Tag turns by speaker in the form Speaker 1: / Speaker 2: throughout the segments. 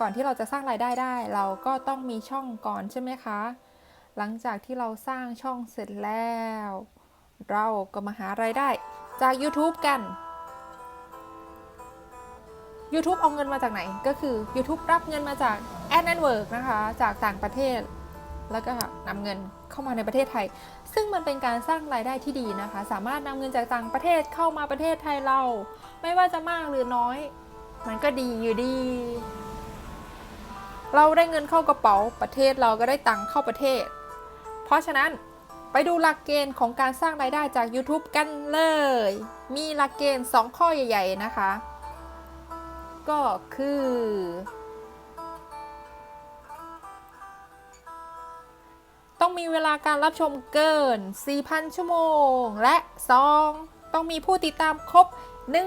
Speaker 1: ก่อนที่เราจะสร้างรายได้ได้ เราก็ต้องมีช่องก่อนใช่ไหมคะ หลังจากที่เราสร้างช่องเสร็จแล้ว เราก็มาหารายได้จาก YouTube กัน YouTube เอาเงินมาจากไหน ก็คือ YouTube รับเงินมาจาก Ad Network นะคะ จากต่างประเทศ แล้วก็นำเงินเข้ามาในประเทศไทย ซึ่งมันเป็นการสร้างรายได้ที่ดีนะคะ สามารถนำเงินจากต่างประเทศเข้ามาประเทศไทยเรา ไม่ว่าจะมากหรือน้อย มันก็ดีอยู่ดี เราได้เงินเข้ากระเป๋าประเทศเราก็ได้ตังค์เข้าประเทศ เพราะฉะนั้นไปดูหลักเกณฑ์ของการสร้างรายได้จาก YouTube กันเลย มีหลักเกณฑ์ 2 ข้อใหญ่ ๆ นะคะ ก็คือ ต้องมีเวลาการรับชมเกิน 4,000 ชั่วโมง และ 2. ต้องมีผู้ติดตามครบ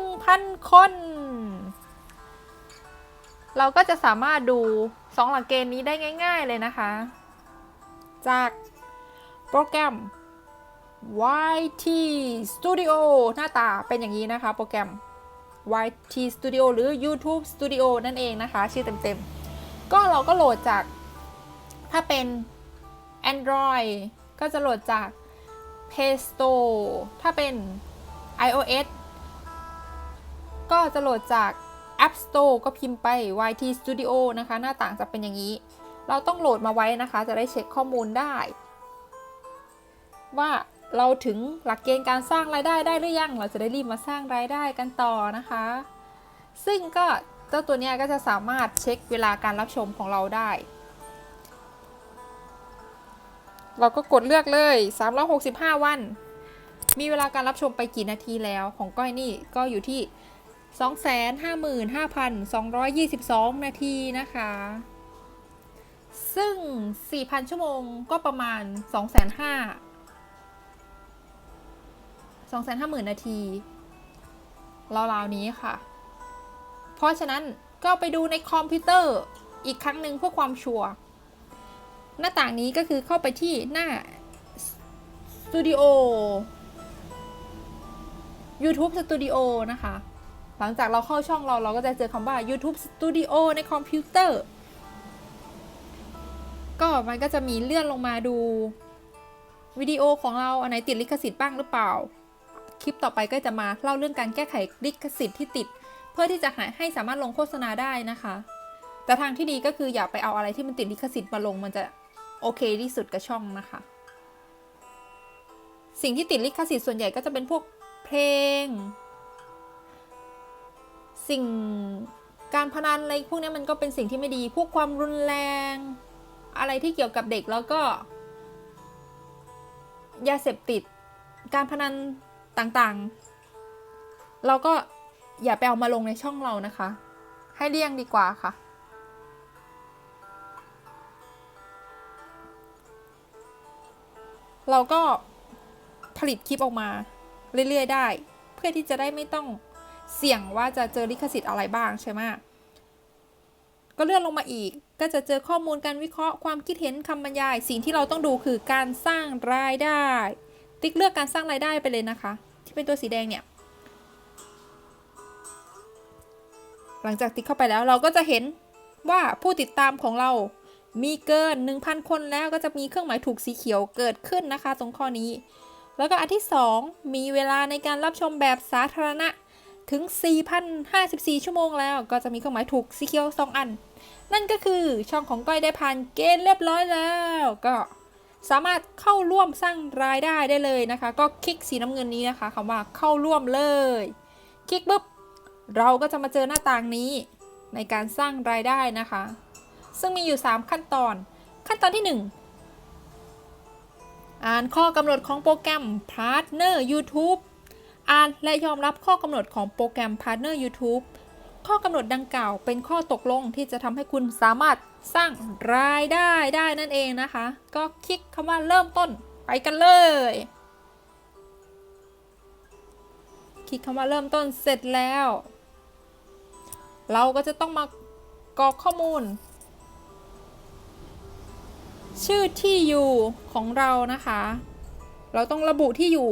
Speaker 1: 1,000 คน เราก็จะสามารถดู 2 หลักเกณฑ์นี้ได้ง่าย ๆเลยนะคะ จากโปรแกรม YT Studio หน้าตาเป็นอย่างนี้นะคะ โปรแกรม YT Studio หรือ YouTube Studio นั่นเองนะคะ ชื่อเต็มๆ ก็เราก็โหลดจาก ถ้าเป็น Android ก็จะโหลดจาก Play Store ถ้าเป็น iOS ก็จะโหลดจาก App Store ก็พิมพ์ไป YT Studio นะคะ หน้าต่างจะเป็นอย่างนี้ เราต้องโหลดมาไว้นะคะ จะได้เช็คข้อมูลได้ ว่าเราถึงหลักเกณฑ์การสร้างรายได้ได้หรือยัง เราจะได้รีบมาสร้างรายได้กันต่อนะคะ ซึ่งก็เจ้าตัวนี้ก็จะสามารถเช็คเวลาการรับชมของเราได้ เราก็กดเลือกเลย 365 วัน มีเวลาการรับชมไปกี่นาทีแล้ว ของก้อยนี่ก็อยู่ที่ 255,222 นาทีนะคะ ซึ่ง 4,000 ชั่วโมงก็ประมาณ 2,500 250,000 นาทีราวๆนี้ค่ะ เพราะฉะนั้นก็ไปดูในคอมพิวเตอร์อีกครั้งหนึ่งเพื่อความชัวร์ หน้าต่างนี้ก็คือเข้าไปที่หน้า Studio YouTube Studio นะคะ หลังจากเราเข้าช่องเราเราก็จะเจอคำว่า YouTube Studio ในคอมพิวเตอร์ ก็มันก็จะมีเลื่อนลงมาดูวิดีโอของเราอันไหนติดลิขสิทธิ์บ้างหรือเปล่า คลิปต่อไปก็จะมาเล่าเรื่องการแก้ไขลิขสิทธิ์ที่ติด เพื่อที่จะให้สามารถลงโฆษณาได้นะคะ แต่ทางที่ดีก็คืออย่าไปเอาอะไรที่มันติดลิขสิทธิ์มาลงมันจะโอเคที่สุดกับช่องนะคะ สิ่งที่ติดลิขสิทธิ์ส่วนใหญ่ก็จะเป็นพวกเพลง สิ่งการพนันอะไรพวกนี้มันก็เป็นสิ่งที่ไม่ดี พวกความรุนแรง อะไรที่เกี่ยวกับเด็กแล้วก็ยาเสพติด การพนันต่างๆ เราก็อย่าไปเอามาลงในช่องเรานะคะ ให้เลี่ยงดีกว่าค่ะ เราก็ผลิตคลิปออกมาเรื่อยๆได้ เพื่อที่จะได้ไม่ต้อง เสี่ยงว่าจะเจอลิขสิทธิ์อะไรบ้างใช่ไหมก็เลื่อนลงมาอีก ก็จะเจอข้อมูลการวิเคราะห์ความคิดเห็นคำบรรยาย สิ่งที่เราต้องดูคือการสร้างรายได้ ติ๊กเลือกการสร้างรายได้ไปเลยนะคะ ที่เป็นตัวสีแดงเนี่ย หลังจากติ๊กเข้าไปแล้วเราก็จะเห็นว่าผู้ติดตามของเรามีเกิน 1,000 คนแล้วก็จะมีเครื่องหมายถูกสีเขียวเกิดขึ้นนะคะ ตรงข้อนี้ แล้วก็อันที่ 2 มีเวลาในการรับชมแบบสาธารณะ ถึง 4,054 ชั่วโมงแล้ว ก็จะมีเครื่องหมายถูกสีเขียว 2 อัน นั่นก็คือช่องของก้อยได้ผ่านเกณฑ์เรียบร้อยแล้ว ก็สามารถเข้าร่วมสร้างรายได้ได้เลยนะคะ ก็คลิกสีน้ำเงินนี้นะคะคำว่าเข้าร่วมเลย คลิกปุ๊บเราก็จะมาเจอหน้าต่างนี้ในการสร้างรายได้นะคะ ซึ่งมีอยู่ 3 ขั้นตอน ขั้นตอนที่ 1 อ่านข้อกำหนดของโปรแกรม Partner YouTube อ่านและยอมรับข้อกำหนดของโปรแกรม Partner YouTube ข้อกำหนดดังกล่าวเป็นข้อตกลงที่จะทำให้คุณสามารถสร้างรายได้ได้นั่นเองนะคะ ก็คลิกคำว่าเริ่มต้นไปกันเลย คลิกคำว่าเริ่มต้นเสร็จแล้ว เราก็จะต้องมากรอกข้อมูล ชื่อที่อยู่ของเรานะคะ เราต้องระบุที่อยู่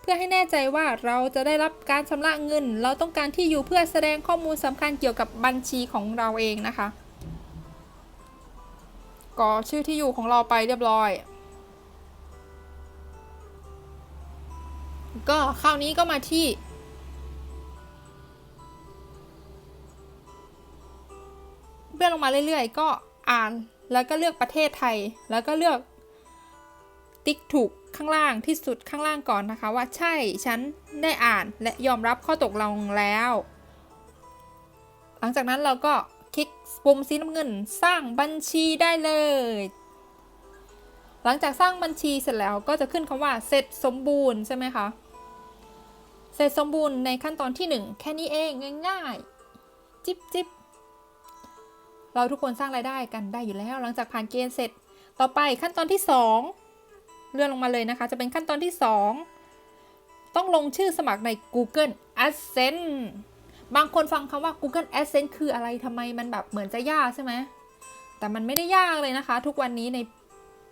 Speaker 1: เพื่อให้แน่ใจว่าเราจะได้รับการชำระเงิน เราต้องการที่อยู่เพื่อแสดงข้อมูลสำคัญเกี่ยวกับบัญชีของเราเองนะคะกรอกชื่อที่อยู่ของเราไปเรียบร้อย ก็คราวนี้ก็มาที่ เลื่อนลงมาเรื่อยๆ ก็อ่านแล้วก็เลือกประเทศไทย แล้วก็เลือกติ๊กถูก ข้างล่างที่สุดข้างล่างก่อนนะคะ ว่าใช่ฉันได้อ่านและยอมรับข้อตกลงแล้ว หลังจากนั้นเราก็คลิกปุ่มสีน้ำเงินสร้างบัญชีได้เลย หลังจากสร้างบัญชีเสร็จแล้วก็จะขึ้นคำว่าเสร็จสมบูรณ์ใช่ไหมคะ เสร็จสมบูรณ์ในขั้นตอนที่ 1 แค่นี้เองง่ายๆ จิบจิบเราทุกคนสร้างรายได้กันได้อยู่แล้ว หลังจากผ่านเกณฑ์เสร็จ ต่อไปขั้นตอนที่ 2 เลื่อนลงมาเลยนะคะ จะเป็นขั้นตอนที่ 2 ต้องลงชื่อสมัครใน Google Adsense บางคนฟังคำว่า Google Adsense คืออะไรทำไมมันแบบเหมือนจะยากใช่ไหม แต่มันไม่ได้ยากเลยนะคะ ทุกวันนี้ใน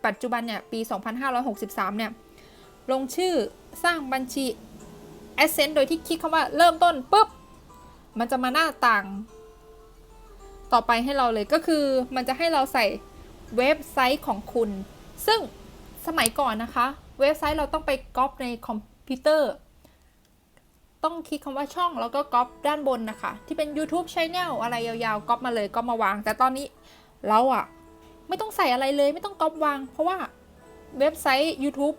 Speaker 1: ปัจจุบันเนี่ยปี 2563 เนี่ย ลงชื่อสร้างบัญชี Adsense โดยที่คลิกคำว่าเริ่มต้นปุ๊บ มันจะมาหน้าต่าง ต่อไปให้เราเลยก็คือมันจะให้เราใส่เว็บไซต์ของคุณ ซึ่ง สมัยก่อนนะคะ เว็บไซต์เราต้องไปก๊อปในคอมพิวเตอร์ ต้องคลิกคำว่าช่องแล้วก็ก๊อปด้านบนนะคะ ที่เป็น YouTube Channel อะไรยาวๆก๊อปมาเลยก๊อปมาวาง แต่ตอนนี้เราอะไม่ต้องใส่อะไรเลยไม่ต้องก๊อปวาง เพราะว่าเว็บไซต์ YouTube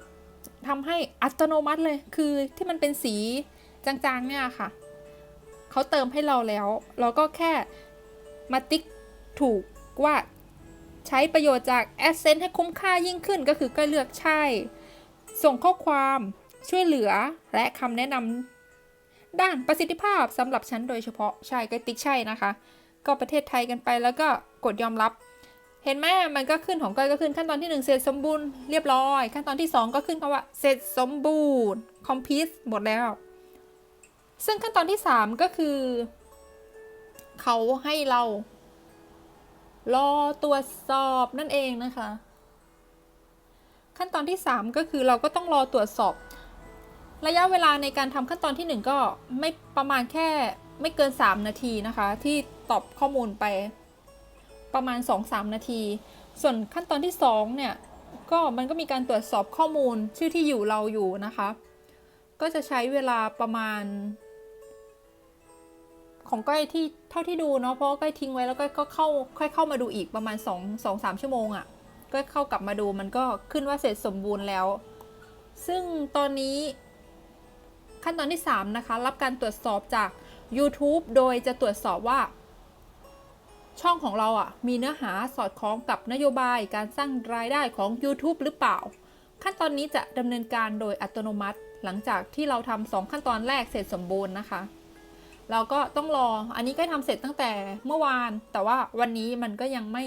Speaker 1: ทำให้อัตโนมัติเลย คือที่มันเป็นสีจางๆเนี่ยค่ะ เขาเติมให้เราแล้ว เราก็แค่มาติ๊กถูกว่า ใช้ประโยชน์จาก a d s e n s e ให้คุ้มค่ายิ่งขึ้นก็คือก็เลือกใช่ ส่งข้อความช่วยเหลือและคำแนะนำด้านประสิทธิภาพสำหรับฉันโดยเฉพาะใช่ก็ติ๊กใช่นะคะ ก็ประเทศไทยกันไปแล้วก็กดยอมรับเห็นไหมมันก็ขึ้นของก้อยก็ขึ้นขั้นตอนที่ 1 เสร็จสมบูรณ์เรียบร้อย ขั้นตอนที่ 2 ก็ขึ้นคำว่า เสร็จสมบูรณ์ complete หมดแล้ว ซึ่งขั้นตอนที่ 3 ก็คือ เขาให้เรา รอตรวจสอบนั่นเองนะคะ ขั้นตอนที่ 3 ก็คือเราก็ต้องรอตรวจสอบ ระยะเวลาในการทำขั้นตอนที่ 1 ก็ไม่ประมาณแค่ไม่เกิน 3 นาทีนะคะ ที่ตอบข้อมูลไปประมาณ 2-3 นาที ส่วนขั้นตอนที่ 2 เนี่ย ก็มันก็มีการตรวจสอบข้อมูลชื่อที่อยู่เราอยู่นะคะ ก็จะใช้เวลาประมาณ ของก้อยที่เท่าที่ดูเนาะเพราะก้อยทิ้งไว้แล้วก็ก็เข้าค่อยเข้ามาดูอีกประมาณ2 2 3ชั่วโมงอะ่ะก็เข้ากลับมาดูมันก็ขึ้นว่าเสร็จสมบูรณ์แล้ว ซึ่งตอนนี้ขั้นตอนที่ 3 นะคะ รับการตรวจสอบจาก YouTube โดยจะตรวจสอบว่า ช่องของเราอะ่ะ มีเนื้อหาสอดคล้องกับนโยบายการสร้างรายได้ของ YouTube หรือเปล่า ขั้นตอนนี้จะดำเนินการโดยอัตโนมัติ หลังจากที่เราทำสองขั้นตอนแรกเสร็จสมบูรณ์นะคะ เราก็ต้องรอ อันนี้ก็ทำเสร็จตั้งแต่เมื่อวาน แต่ว่าวันนี้มันก็ยังไม่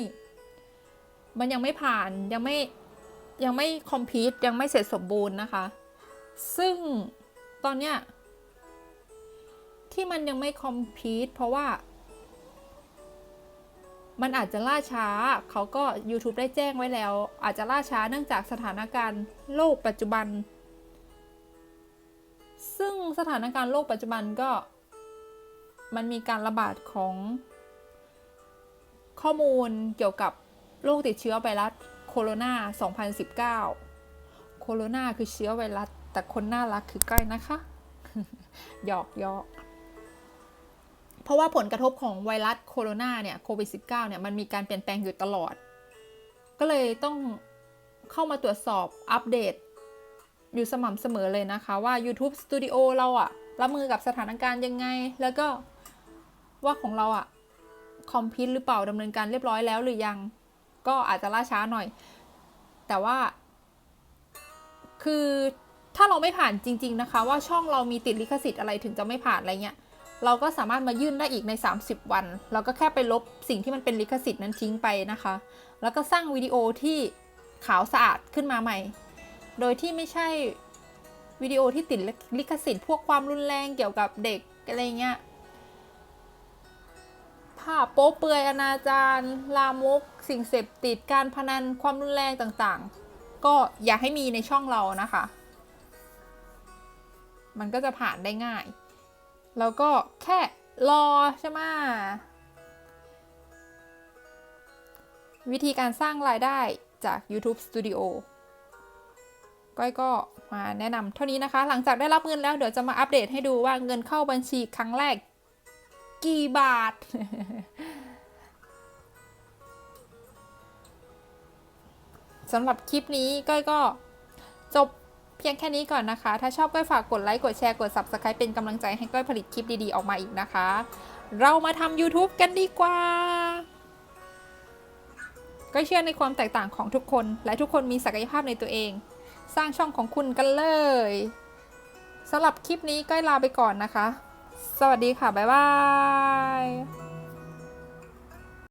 Speaker 1: มันยังไม่ผ่าน ยังไม่ ยังไม่คอมพิวยังไม่เสร็จสมบูรณ์นะคะ ซึ่งตอนเนี้ยที่มันยังไม่คอมพิวเพราะว่า มันอาจจะล่าช้า เขาก็ YouTube ได้แจ้งไว้แล้ว อาจจะล่าช้าเนื่องจากสถานการณ์โลกปัจจุบัน ซึ่งสถานการณ์โลกปัจจุบันก็ มันมีการระบาดของข้อมูลเกี่ยวกับโรคติดเชื้อไวรัสโคโรนา 2019 โคโรนาคือเชื้อไวรัส แต่คนน่ารักคือก้อยนะคะ หยอกหยอก เพราะว่าผลกระทบของไวรัสโคโรนาเนี่ยโควิด -19 เนี่ยมันมีการเปลี่ยนแปลงอยู่ตลอด ก็เลยต้องเข้ามาตรวจสอบอัปเดต อยู่สม่ำเสมอเลยนะคะว่า YouTube Studio เราอะรับมือกับสถานการณ์ยังไง แล้วก็ ว่าของเราอะคอมพิวหรือเปล่าดำเนินการเรียบร้อยแล้วหรือยัง ก็อาจจะล่าช้าหน่อย แต่ว่า คือถ้าเราไม่ผ่านจริง ๆนะคะ ว่าช่องเรามีติดลิขสิทธิ์อะไรถึงจะไม่ผ่านอะไรเงี้ยเราก็สามารถมายื่นได้อีกใน 30 วัน เราก็แค่ไปลบสิ่งที่มันเป็นลิขสิทธิ์นั้นทิ้งไปนะคะ แล้วก็สร้างวิดีโอที่ขาวสะอาดขึ้นมาใหม่ โดยที่ไม่ใช่วิดีโอที่ติดลิขสิทธิ์พวกความรุนแรงเกี่ยวกับเด็กอะไรเงี้ย ภาพโป๊เปลือยอนาจารลามก สิ่งเสพติดการพนันความรุนแรงต่างๆ ก็อย่าให้มีในช่องเรานะคะ มันก็จะผ่านได้ง่าย แล้วก็แค่รอใช่ไหมวิธีการสร้างรายได้จาก YouTube Studio ก้อยก็มาแนะนำเท่านี้นะคะ หลังจากได้รับเงินแล้วเดี๋ยวจะมาอัปเดตให้ดูว่าเงินเข้าบัญชีครั้งแรก กี่บาท สำหรับคลิปนี้ก้อยก็จบเพียงแค่นี้ก่อนนะคะ ถ้าชอบก้อยฝากกดไลค์ กดแชร์ กด Subscribe เป็นกำลังใจให้ก้อยผลิตคลิปดีๆ ออกมาอีกนะคะ เรามาทำ YouTube กันดีกว่าก็เชื่อในความแตกต่างของทุกคน และทุกคนมีศักยภาพในตัวเอง สร้างช่องของคุณกันเลยสำหรับคลิปนี้ก้อยลาไปก่อนนะคะ สวัสดีค่ะ บ๊ายบาย